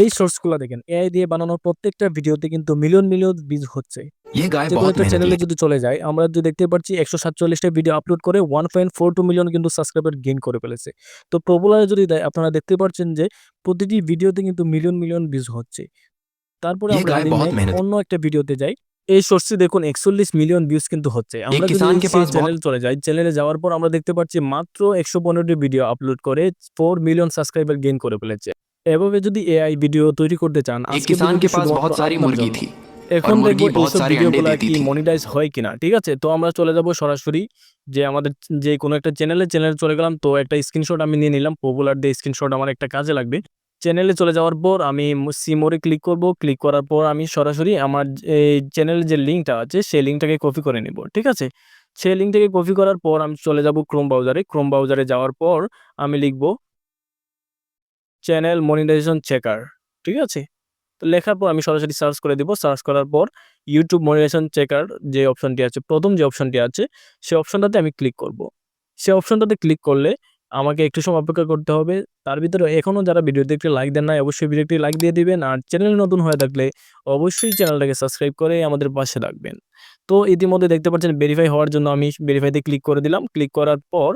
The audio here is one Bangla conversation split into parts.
এই সোর্সগুলো দেখেন এআই দিয়ে বানানোর প্রত্যেকটা ভিডিওতে কিন্তু মিলিয়ন মিলিয়ন ভিউজ হচ্ছে। চ্যানেলে যদি চলে যায় আমরা যদি দেখতে পাচ্ছি একশো সাতচল্লিশটা ভিডিও আপলোড করে one point four two million কিন্তু সাবস্ক্রাইবার গেইন করে ফেলেছে। তো প্রবলারে যদি দেয় আপনারা দেখতে পাচ্ছেন যে প্রতিটি ভিডিওতে কিন্তু মিলিয়ন মিলিয়ন ভিউজ হচ্ছে। তারপরে আমরা অন্য একটা ভিডিওতে যাই এই সোর্সে দেখুন একচল্লিশ মিলিয়ন ভিউজ কিন্তু হচ্ছে। আমরা যদি চ্যানেল চলে যাই চ্যানেলে যাওয়ার পর আমরা দেখতে পাচ্ছি মাত্র একশো পনেরোটি ভিডিও আপলোড করে ফোর মিলিয়ন সাবস্ক্রাইবার গেইন করে ফেলেছে। এভাবে যদি এআই ভিডিও তৈরি করতে চান কিসান কে পাস বহুত সারি মুরগি থি এখন দেখি বহুত সারি ভিডিও গুলা কি মনিটাইজ হয় কিনা ঠিক আছে? তো আমরা চলে যাব সরাসরি যে আমাদের যে কোনো একটা চ্যানেলে চ্যানেলে চলে গেলাম তো একটা স্ক্রিনশট আমি নিয়ে নিলাম। পপুলার দে স্ক্রিনশট আমার একটা কাজে লাগবে। চ্যানেলে চলে যাওয়ার পর আমি সিমোরে ক্লিক করব। ক্লিক করার পর আমি সরাসরি আমার এই চ্যানেলের যে লিঙ্কটা আছে সেই লিঙ্কটাকে কপি করে নেব ঠিক আছে? সেই লিঙ্ক থেকে কপি করার পর আমি চলে যাব ক্রোম ব্রাউজারে ক্রোম ব্রাউজারে যাওয়ার পর আমি লিখব চ্যানেল মনিটাইজেশন চেকার। ঠিক আছে? তো লেখার পর আমি সরাসরি সার্চ করে দিব। সার্চ করার পর ইউটিউব মনিটাইজেশন চেকার যে অপশনটি আছে, প্রথম যে অপশনটি আছে সে অপশনটাতে আমি ক্লিক করব। সে অপশনটাতে ক্লিক করলে আমাকে একটু সময় অপেক্ষা করতে হবে। তার ভিতরে এখনও যারা ভিডিওতে একটি লাইক দেন নাই অবশ্যই ভিডিওটি লাইক দিয়ে দিবেন। আর চ্যানেল নতুন হয়ে থাকলে অবশ্যই চ্যানেলটাকে সাবস্ক্রাইব করে আমাদের পাশে রাখবেন তো ইতিমধ্যে দেখতে পাচ্ছেন ভেরিফাই হওয়ার জন্য আমি ভেরিফাইতে ক্লিক করে দিলাম। ক্লিক করার পর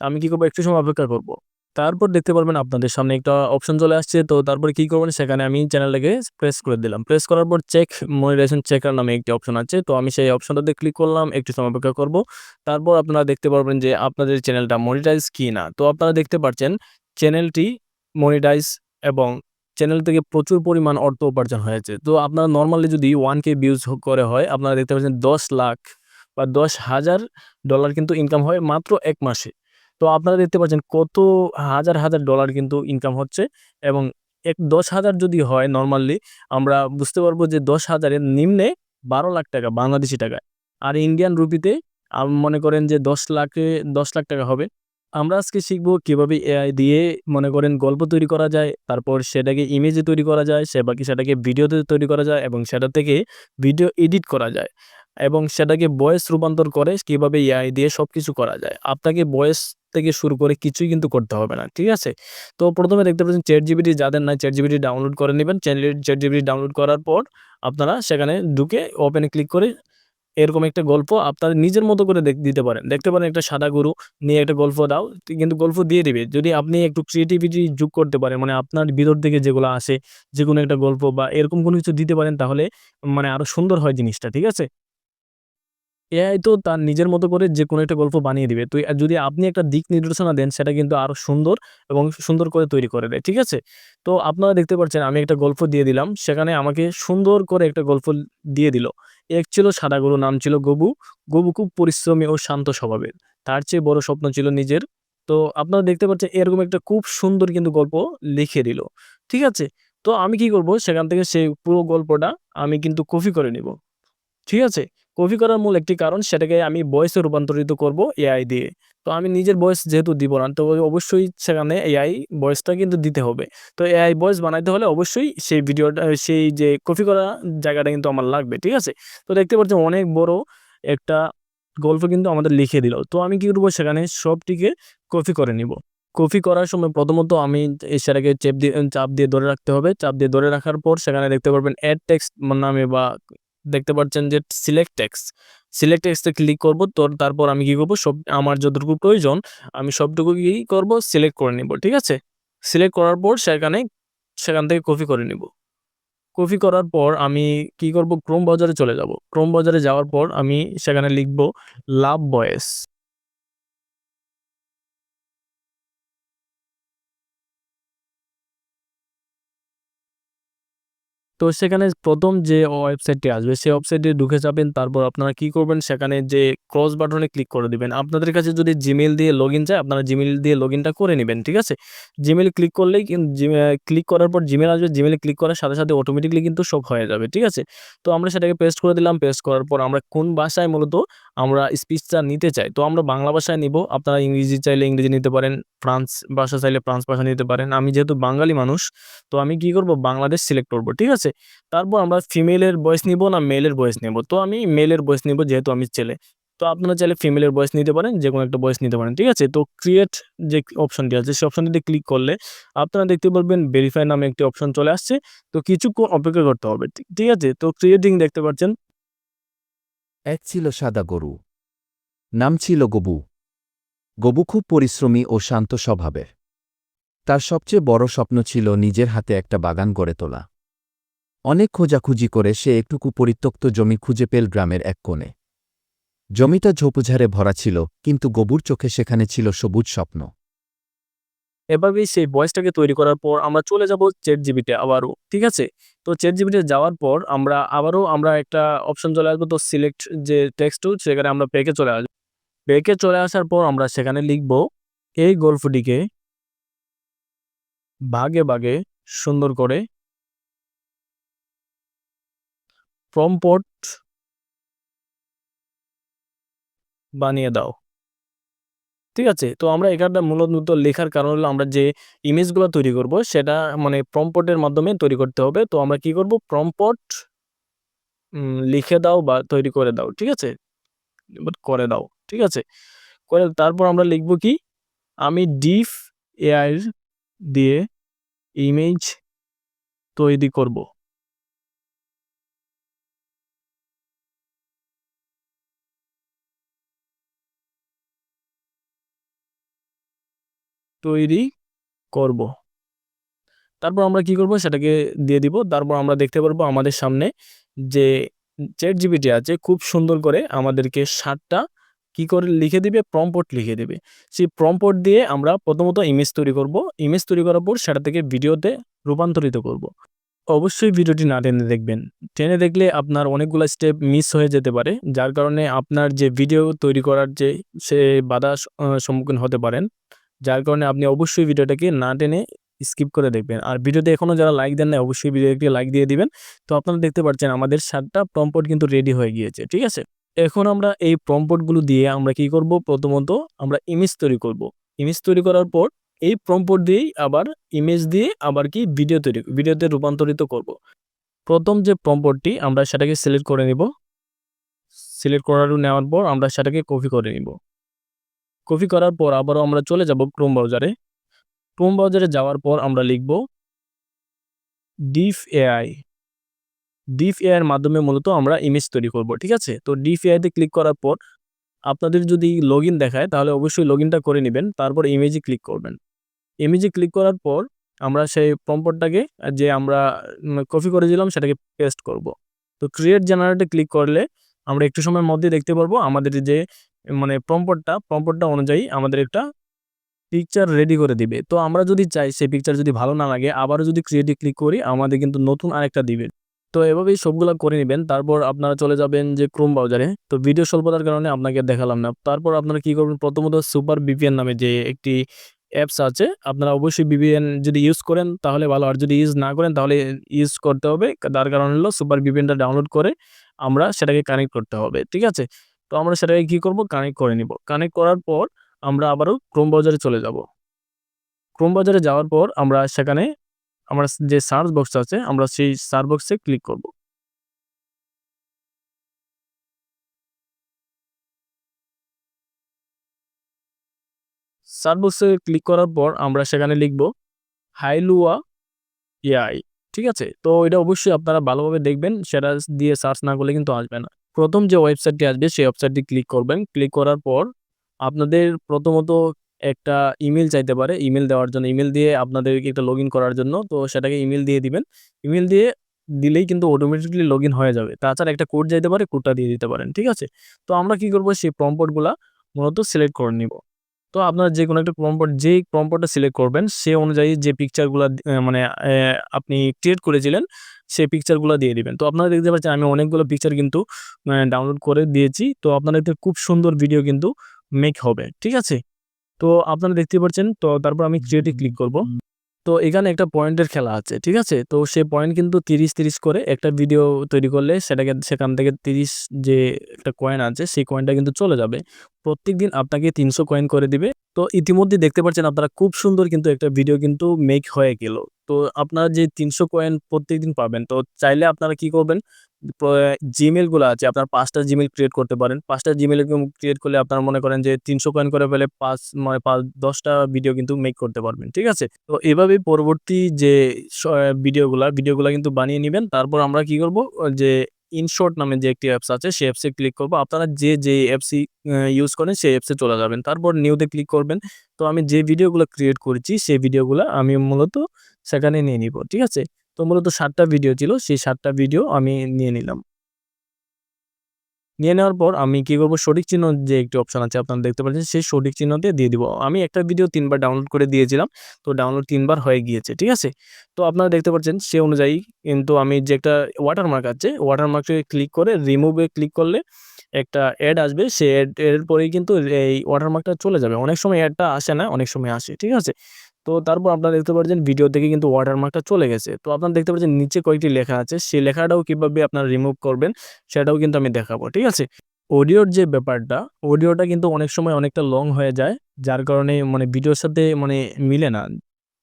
আমি কী করব একটু সময় অপেক্ষা করব। তারপর দেখতে পারবেন আপনাদের সামনে একটা অপশন চলে আসছে। তো তারপরে কি করবেন সেখানে আমি চ্যানেলটাকে প্রেস করে দিলাম। প্রেস করার পর চেক মনিটাইজেশন চেকার নামে একটি অপশন আছে। তো আমি সেই অপশনটাতে ক্লিক করলাম। একটু সময় অপেক্ষা করব। তারপর আপনারা দেখতে পারবেন যে আপনাদের চ্যানেলটা মনিটাইজ কি না তো আপনারা দেখতে পাচ্ছেন চ্যানেলটি মনিটাইজ এবং চ্যানেল থেকে প্রচুর পরিমাণ অর্থ উপার্জন হয়েছে। তো আপনারা নর্মালি যদি 1K ভিউজ হ করে হয় আপনারা দেখতে পাচ্ছেন ১০ লাখ বা ১০,০০০ ডলার কিন্তু ইনকাম হয় মাত্র এক মাসে। তো আপনারা দেখতে পাচ্ছেন কত হাজার, হাজার ডলার কিন্তু ইনকাম হচ্ছে এবং এক ১০,০০০ যদি হয় নরমালি আমরা বুঝতে পারব যে দশ হাজারের নিম্নে ১২ লাখ টাকা বাংলাদেশি টাকায়। আর ইন্ডিয়ান রুপিতে মনে করেন যে ১০ লাখে ১০ লাখ টাকা হবে। আমরা আজকে শিখব কীভাবে এআই দিয়ে মনে করেন গল্প তৈরি করা যায়। তারপর সেটাকে ইমেজে তৈরি করা যায়। সে বাকি সেটাকে ভিডিওতে তৈরি করা যায় এবং সেটা থেকে ভিডিও এডিট করা যায়। এবং সেটাকে ভয়েস রূপান্তর করে কীভাবে এআই দিয়ে সব কিছু করা যায়। আপনাকে ভয়েস থেকে শুরু করে কিছুই কিন্তু করতে হবে না। ঠিক আছে? তো ১ম এ দেখতে পাচ্ছেন ChatGPT যাদের নাই জিবিটি ডাউনলোড করে নেবেন চ্যানেলে জিবিটি ডাউনলোড করার পর আপনারা সেখানে ঢুকে ওপেন ক্লিক করে এরকম একটা গল্প আপনারা নিজের মতো করে দিতে পারেন। দেখতে পারেন একটা সাদা গরু নিয়ে একটা গল্প দাও। কিন্তু গল্প দিয়ে দিবে। যদি আপনি একটু ক্রিয়েটিভিটি যোগ করতে পারেন মানে আপনার ভিতর থেকে যেগুলো আসে যে কোনো একটা গল্প বা এরকম কোনো কিছু দিতে পারেন, তাহলে মানে আরও সুন্দর হয় জিনিসটা। ঠিক আছে? এআই তো তার নিজের মতো করে যে কোনো একটা গল্প বানিয়ে দিবে। তো যদি আপনি একটা দিক নির্দেশনা দেন, সেটা কিন্তু আরও সুন্দর এবং সুন্দর করে তৈরি করে দেয়। ঠিক আছে? তো আপনারা দেখতে পাচ্ছেন, আমি একটা গল্প দিয়ে দিলাম। সেখানে আমাকে সুন্দর করে একটা গল্প দিয়ে দিল। এক ছিল সাদা গরু, নাম ছিল গবু। গবু খুব পরিশ্রমী ও শান্ত স্বভাবের। তার চেয়ে বড় স্বপ্ন ছিল নিজের। তো আপনারা দেখতে পাচ্ছেন, এরকম একটা খুব সুন্দর কিন্তু গল্প লিখে দিল। ঠিক আছে? তো আমি কি করব, সেখান থেকে সেই পুরো গল্পটা আমি কিন্তু কপি করে নিব। ঠিক আছে? কপি করার মূল একটি কারণ সেটাকে আমি ভয়েসে রূপান্তরিত করব এআই দিয়ে। তো আমি নিজের ভয়েস যেহেতু দিব না, তো অবশ্যই সেখানে এআই ভয়েসটা কিন্তু দিতে হবে। তো এআই ভয়েস বানাইতে হলে অবশ্যই সেই ভিডিওটা, সেই যে কপি করা জায়গাটা কিন্তু আমার লাগবে। ঠিক আছে? তো দেখতে পাচ্ছেন অনেক বড় একটা গল্প কিন্তু আমাদের লিখে দিল। তো আমি কি করব সেখানে সবটিকে কপি করে নিব। কপি করার সময় প্রথমত আমি সেটাকে চেপ দিয়ে, চাপ দিয়ে ধরে রাখতে হবে। চাপ দিয়ে ধরে রাখার পর সেখানে দেখতে পারবেন অ্যাড টেক্সট নামে বা দেখতে পাচ্ছেন যে select text. Select text click করব। তো তারপর আমি কি করব সব, আমার যতটুকু প্রয়োজন, আমি সবটুকু কি করব সিলেক্ট করে নিব। ঠিক আছে? সিলেক্ট করার পর সেখানে, সেখান থেকে কপি করে নিব। কপি করার পর আমি কি করব ক্রোম বাজারে চলে যাব। ক্রোম বাজারে যাওয়ার পর আমি সেখানে লিখব লাভ ভয়েস। তো সেখানে প্রথম যে ওয়েবসাইটটি আসবে সেই ওয়েবসাইটে ঢুকে যাবেন। তারপর আপনারা কি করবেন সেখানে যে ক্রস বাটনে ক্লিক করে দিবেন। আপনাদের কাছে যদি Gmail দিয়ে লগইন চায় আপনারা Gmail দিয়ে লগইনটা করে নেবেন ঠিক আছে? Gmail ক্লিক করলেই ক্লিক করার পর Gmail আসবে। এ ক্লিক করার সাথে, সাথে অটোমেটিক্যালি কিন্তু সব হয়ে যাবে। ঠিক আছে? তো আমরা সেটাকে পেস্ট করে দিলাম। পেস্ট করার পর আমরা কোন ভাষায় মূলত আমরা স্পিচটা নিতে চাই। তো আমরা বাংলা ভাষায় নিব। আপনারা ইংরেজি চাইলে ইংরেজি নিতে পারেন। ফ্রান্স ভাষা চাইলে ফ্রান্স ভাষা নিতে পারেন। আমি যেহেতু বাঙালি মানুষ তো আমি কি করব বাংলাদেশ সিলেক্ট করব। ঠিক আছে? তারপর আমরা ফিমেল এর ভয়েস নিব না মেল এর ভয়েস নিব। তো আমি মেল এর ভয়েস নিব যেহেতু আমি ছেলে। তো আপনারা চাইলে ফিমেলের ভয়েস নিতে পারেন যে কোনো একটা ভয়েস নিতে পারেন, ঠিক আছে? তো ক্রিয়েট যে অপশনটি আছে, সেই অপশনটিতে ক্লিক করলে আপনারা দেখতে পারবেন ভেরিফাই নামে একটি অপশন চলে আসছে। তো কিছুক্ষণ অপেক্ষা করতে হবে, ঠিক আছে? তো ক্রিয়েটিং দেখতে পাচ্ছেন। এক ছিল সাদা গরু, নাম ছিল গবু। গবু খুব পরিশ্রমী ও শান্ত স্বভাবের। তার সবচেয়ে বড় স্বপ্ন ছিল নিজের হাতে একটা বাগান গড়ে তোলা। অনেক খোঁজাখুঁজি করে সে একটুকু পরিত্যক্ত জমি খুঁজে পেল গ্রামের এক কোণে। জমিটা ঝোপঝাড়ে ভরা ছিল, কিন্তু গবুর চোখে সেখানে ছিল সবুজ স্বপ্ন। এভাবেই সেই ভয়েসটাকে তৈরি করার পর আমরা চলে যাব চেট জিবিতে আবারও, ঠিক আছে? তো চেট জিবিতে যাওয়ার পর আমরা আবারও আমরা একটা অপশন চলে আসব, তো সিলেক্ট যে টেক্সট সেখানে আমরা পেকে চলে আসব পেকে চলে আসার পর আমরা সেখানে লিখব, এই গল্পটিকে ভাগে ভাগে সুন্দর করে প্রম্পট বানিয়ে দাও। ঠিক আছে? তো আমরা এখানটা মূলত লেখার কারণ হলো আমরা যে ইমেজগুলো তৈরি করব, সেটা মানে প্রম্পটের মাধ্যমে তৈরি করতে হবে। তো আমরা কি করব? প্রম্পট লিখে দাও বা তৈরি করে দাও, ঠিক আছে? করে দাও, ঠিক আছে? করে তারপর আমরা লিখব কি? আমি ডিফ এআই দিয়ে ইমেজ তৈরি করব। তৈরি করব। তারপর আমরা কি করব? সেটাকে দিয়ে দিব। তারপর আমরা দেখতে পারব আমাদের সামনে যে চ্যাট জিবিটি আছে, খুব সুন্দর করে আমাদেরকে সাতটা কি করে লিখে দিবে? প্রম্পট লিখে দিবে। সেই প্রম্পট দিয়ে আমরা প্রথমত ইমেজ তৈরি করব। ইমেজ তৈরি করার পর সেটা থেকে ভিডিওতে রূপান্তরিত করব। অবশ্যই ভিডিওটি না টেনে দেখবেন। টেনে দেখলে আপনার অনেকগুলো স্টেপ মিস হয়ে যেতে পারে, যার কারণে আপনার যে ভিডিও তৈরি করার যে সে বাধা সম্মুখীন হতে পারেন। যার কারণে আপনি অবশ্যই ভিডিওটাকে না টেনে স্কিপ করে দেখবেন। আর ভিডিওতে এখনও যারা লাইক দেন না অবশ্যই ভিডিও ভিডিওটি লাইক দিয়ে দিবেন। তো আপনারা দেখতে পাচ্ছেন আমাদের সাতটা প্রম্পট কিন্তু রেডি হয়ে গিয়েছে, ঠিক আছে? এখন আমরা এই প্রম্পটগুলো দিয়ে আমরা কি করব? প্রথমত আমরা ইমেজ তৈরি করব। ইমেজ তৈরি করার পর এই প্রম্পট দিয়েই আবার ইমেজ দিয়ে আবার কি ভিডিও তৈরি ভিডিওতে রূপান্তরিত করব। প্রথম যে প্রম্পটটি আমরা সেটাকে সিলেক্ট করে নিব। সিলেক্ট করার নেওয়ার পর আমরা সেটাকে কপি করে নিব। কপি করার পর আবারও আমরা চলে যাব ক্রোম ব্রাউজারে ক্রোম ব্রাউজারে যাওয়ার পর আমরা লিখব ডিফ এআই ডিফ এআই এর মাধ্যমে মূলত আমরা ইমেজ তৈরি করব, ঠিক আছে? তো ডিফ এআইতে ক্লিক করার পর আপনাদের যদি লগ দেখায়, তাহলে অবশ্যই লগ করে নেবেন, তারপর ইমেজে ক্লিক করবেন। ইমেজে ক্লিক করার পর আমরা সেই প্রম্পটটাকে যে আমরা কপি করেছিলাম, সেটাকে পেস্ট করব। তো ক্রিয়েট জেনারেটে ক্লিক করলে আমরা একটু সময়ের মধ্যে দেখতে পারব, আমাদের যে মানে প্রম্পটটা প্রম্পটটা অনুযায়ী আমাদের একটা পিকচার রেডি করে দিবে। তো আমরা যদি চাই সেই পিকচার যদি ভালো না লাগে, আবারও যদি ক্রিয়েটে ক্লিক করি, আমাদের কিন্তু নতুন আরেকটা দিবে। তো এভাবেই সবগুলো করে নেবেন। তারপর আপনারা চলে যাবেন যে ক্রোম ব্রাউজারে তো ভিডিও স্বল্পতার কারণে আপনাকে দেখালাম না। তারপর আপনারা কি করবেন? প্রথমত সুপার বিপিএন নামে যে একটি অ্যাপস আছে, আপনারা অবশ্যই বিপিএন যদি ইউজ করেন, তাহলে ভালো। আর যদি ইউজ না করেন, তাহলে ইউজ করতে হবে। তার কারণ হলো সুপার বিপিএনটা ডাউনলোড করে আমরা সেটাকে কানেক্ট করতে হবে। ঠিক আছে? তো আমরা সেটাকে কি করব? কানেক্ট করে নিব। কানেক্ট করার পর আমরা আবারও ক্রোম ব্রাউজারে চলে যাব। ক্রোম ব্রাউজারে যাওয়ার পর আমরা সেখানে আমরা যে সার্চ বক্স আছে, আমরা সেই সার্চ বক্সে ক্লিক করব। সার্চ বক্সে ক্লিক করার পর আমরা সেখানে লিখব হাইলুয়া এআই ঠিক আছে? তো এটা অবশ্যই আপনারা ভালোভাবে দেখবেন, সেটা দিয়ে সার্চ না করলে কিন্তু আসবে না। প্রথম যে ওয়েবসাইটটি আসবে, সেই ওয়েবসাইটটি ক্লিক করবেন। ক্লিক করার পর আপনাদের প্রথমত একটা ইমেল চাইতে পারে। ইমেল দেওয়ার জন্য ইমেল দিয়ে আপনাদেরকে একটা লগ করার জন্য। তো সেটাকে ইমেল দিয়ে দিবেন। ইমেল দিয়ে দিলেই কিন্তু অটোমেটিকলি লগ হয়ে যাবে। তাছাড়া একটা কোড যাইতে পারে কোডটা দিয়ে দিতে পারেন। ঠিক আছে? তো আমরা কি করব? সেই প্রম্পটগুলা মূলত সিলেক্ট করে নিব। তো আপনার যে কোনো একটা প্রম্পট যে প্রম্পটটা সিলেক্ট করবেন, সে অনুযায়ী যে পিকচারগুলো মানে আপনি ক্রিয়েট করেছিলেন সেই পিকচারগুলো দিয়ে দিবেন। তো আপনারা দেখতে পাচ্ছেন আমি অনেকগুলো পিকচার কিন্তু ডাউনলোড করে দিয়েছি। তো আপনাদের খুব সুন্দর ভিডিও কিন্তু মেক হবে, ঠিক আছে? তো আপনারা দেখতে পাচ্ছেন, তো তারপর আমি ক্রিয়েটে ক্লিক করব। তো এখানে একটা পয়েন্টের খেলা আছে, ঠিক আছে? তো সে পয়েন্ট কিন্তু তিরিশ তিরিশ করে একটা ভিডিও তৈরি করলে সেটাকে, সেখান থেকে তিরিশ যে একটা কয়েন আছে, সেই কয়েনটা কিন্তু চলে যাবে। প্রত্যেক দিন আপনাকে তিনশো কয়েন করে দিবে। তো ইতিমধ্যে দেখতে পাচ্ছেন আপনারা খুব সুন্দর কিন্তু একটা ভিডিও কিন্তু মেক হয়ে গেল। তো আপনারা যে ৩০০ কয়েন প্রত্যেকদিন পাবেন। তো চাইলে আপনারা কি করবেন? জিমেলগুলো আছে আপনার পাঁচটা জিমেল ক্রিয়েট করতে পারেন। পাঁচটা জিমেল ক্রিয়েট করলে আপনারা মনে করেন যে ৩০০ কয়েন করে ফেলে পাঁচ মানে পাঁচ দশটা ভিডিও কিন্তু মেক করতে পারবেন। ঠিক আছে? তো এভাবেই পরবর্তী যে ভিডিওগুলা, ভিডিওগুলা কিন্তু বানিয়ে নেবেন তারপর আমরা কি করব? যে InShot নামে যে একটি অ্যাপস আছে সেই অ্যাপসে ক্লিক করব আপনারা যে, যে অ্যাপসই ইউজ করেন সেই অ্যাপসে চলে যাবেন। তারপর নিউতে ক্লিক করবেন। তো আমি যে ভিডিওগুলো ক্রিয়েট করেছি সেই ভিডিওগুলো আমি মূলত সেখানে নিয়ে নিব। ঠিক আছে? তো মূলত সাতটা ভিডিও ছিল। সেই সাতটা ভিডিও আমি নিয়ে নিলাম। নিয়ে নেওয়ার পর আমি কি করব? সঠিক চিহ্ন যে একটি অপশন আছে আপনারা দেখতে পাচ্ছেন সেই সঠিক চিহ্নতে দিয়ে দিয়ে দিব। আমি একটা ভিডিও তিনবার ডাউনলোড করে দিয়েছিলাম। তো ডাউনলোড তিনবার হয়ে গিয়েছে। ঠিক আছে? তো আপনারা দেখতে পাচ্ছেন সে অনুযায়ী কিন্তু আমি যে একটা ওয়াটারমার্ক আছে, ওয়াটারমার্কে ক্লিক করে রিমুভে ক্লিক করলে একটা অ্যাড আসবে। সে অ্যাড এর পরেই কিন্তু এই ওয়াটারমার্কটা চলে যাবে। অনেক সময় অ্যাডটা আসে না, অনেক সময় আসে। ঠিক আছে? তো তারপর আপনারা দেখতে পাচ্ছেন ভিডিও থেকে কিন্তু ওয়াটারমার্কটা চলে গেছে। তো আপনারা দেখতে পাচ্ছেন নিচে কয়েকটি লেখা আছে। সেই লেখাটাও কীভাবে আপনারা রিমুভ করবেন সেটাও কিন্তু আমি দেখাবো। ঠিক আছে? অডিওর যে ব্যাপারটা, অডিওটা কিন্তু অনেক সময় অনেকটা লং হয়ে যায়। যার কারণে মানে ভিডিওর সাথে মানে মিলে না।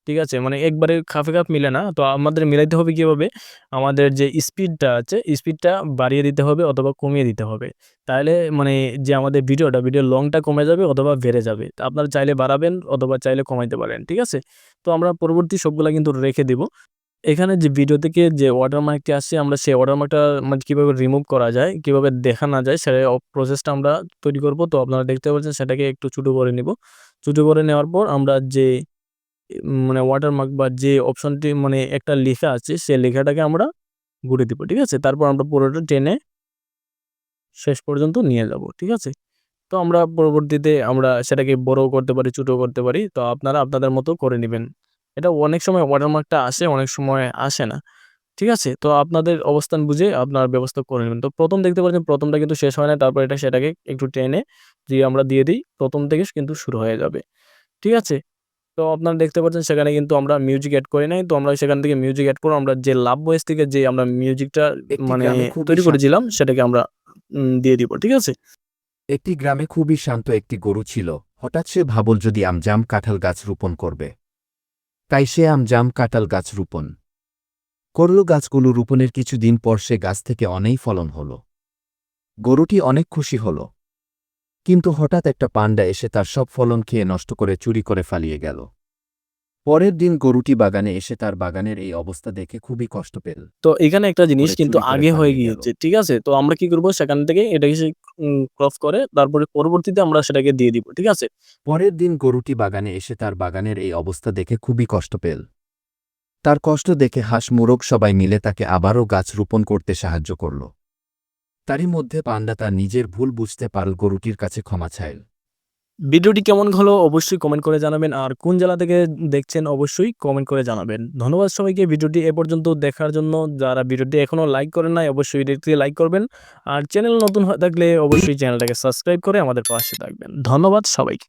ঠিক আছে? মানে একবারে খাপে খাপ মিলে না। তো আমাদের মিলাইতে হবে কীভাবে আমাদের যে স্পিডটা আছে, স্পিডটা বাড়িয়ে দিতে হবে অথবা কমিয়ে দিতে হবে। তাহলে মানে যে আমাদের ভিডিওটা, ভিডিওর লংটা কমে যাবে অথবা বেড়ে যাবে। আপনারা চাইলে বাড়াবেন অথবা চাইলে কমাইতে পারেন। ঠিক আছে? তো আমরা পরবর্তী সবগুলা কিন্তু রেখে দিব। এখানে যে ভিডিও থেকে যে ওয়াটারমার্কটি আসছে আমরা সেই ওয়াটারমার্কটা মানে কীভাবে রিমুভ করা যায়, কীভাবে দেখা না যায় সেটা প্রসেসটা আমরা তৈরি করব। তো আপনারা দেখতে পাচ্ছেন সেটাকে একটু ছোট করে নিব। ছোট করে নেওয়ার পর আমরা যে মানে ওয়াটারমার্ক বা যে অপশনটি মানে একটা লেখা আছে সেই লেখাটাকে আমরা ঘুরিয়ে দিব। ঠিক আছে? তারপর আমরা পুরোটা টেনে শেষ পর্যন্ত নিয়ে যাব। ঠিক আছে? তো আমরা পরবর্তীতে আমরা সেটাকে বড়ও করতে পারি, ছোটও করতে পারি। তো আপনারা আপনাদের মতো করে নেবেন এটা অনেক সময় ওয়াটারমার্কটা আসে, অনেক সময় আসে না। ঠিক আছে? তো আপনাদের অবস্থান বুঝে আপনারা ব্যবস্থা করে নিবেন। তো প্রথম দেখতে পাচ্ছেন প্রথমটা কিন্তু শেষ হয় না তারপর এটা সেটাকে একটু টেনে দিয়ে আমরা দিয়ে দিই প্রথম থেকে কিন্তু শুরু হয়ে যাবে। ঠিক আছে? তো আপনারা দেখতে পাচ্ছেন সেখানে কিন্তু আমরা মিউজিক এড করি নাই। তো আমরা সেখান থেকে মিউজিক এড করে আমরা যে লাভ ভয়েস থেকে যে আমরা মিউজিকটা মানে তৈরি করেছিলাম সেটাকে আমরা দিয়ে দিব। ঠিক আছে? একটি গ্রামে খুবই শান্ত একটি গরু ছিল। হঠাৎ সে ভাবল যদি আম, জাম, কাঁঠাল গাছ রোপণ করবে। তাই সে আম, জাম, কাঁঠাল গাছ রোপণ করল। গাছগুলো রোপণের কিছুদিন পর সে গাছ থেকে অনেক ফলন হল। গরুটি অনেক খুশি হল। কিন্তু হঠাৎ একটা পান্ডা এসে তার সব ফলন খেয়ে নষ্ট করে চুরি করে ফালিয়ে গেল। পরের দিন গরুটি বাগানে এসে তার বাগানের এই অবস্থা দেখে খুবই কষ্ট পেল। তো এখানে একটা জিনিস কিন্তু আগে হয়ে গিয়েছে। ঠিক আছে? তো আমরা কি করব? সেখান থেকে এটাকে সে ক্রস করে তারপরে পরবর্তীতে আমরা সেটাকে দিয়ে দিব। ঠিক আছে? পরের দিন গরুটি বাগানে এসে তার বাগানের এই অবস্থা দেখে খুবই কষ্ট পেল। তার কষ্ট দেখে হাঁস মুরগ সবাই মিলে তাকে আবারও গাছ রোপণ করতে সাহায্য করল। তারই মধ্যে পান্ডা তার নিজের ভুল বুঝতে পারল গরুটির কাছে ক্ষমা চাইল। ভিডিওটি কেমন হলো অবশ্যই কমেন্ট করে জানাবেন। আর কোন জেলা থেকে দেখছেন অবশ্যই কমেন্ট করে জানাবেন। ধন্যবাদ সবাইকে, ভিডিওটি এ পর্যন্ত দেখার জন্য। যারা ভিডিওটি এখনও লাইক করেন নাই, অবশ্যই দেখতে লাইক করবেন। আর চ্যানেল নতুন হয়ে থাকলে অবশ্যই চ্যানেলটাকে সাবস্ক্রাইব করে আমাদের পাশে থাকবেন। ধন্যবাদ সবাইকে।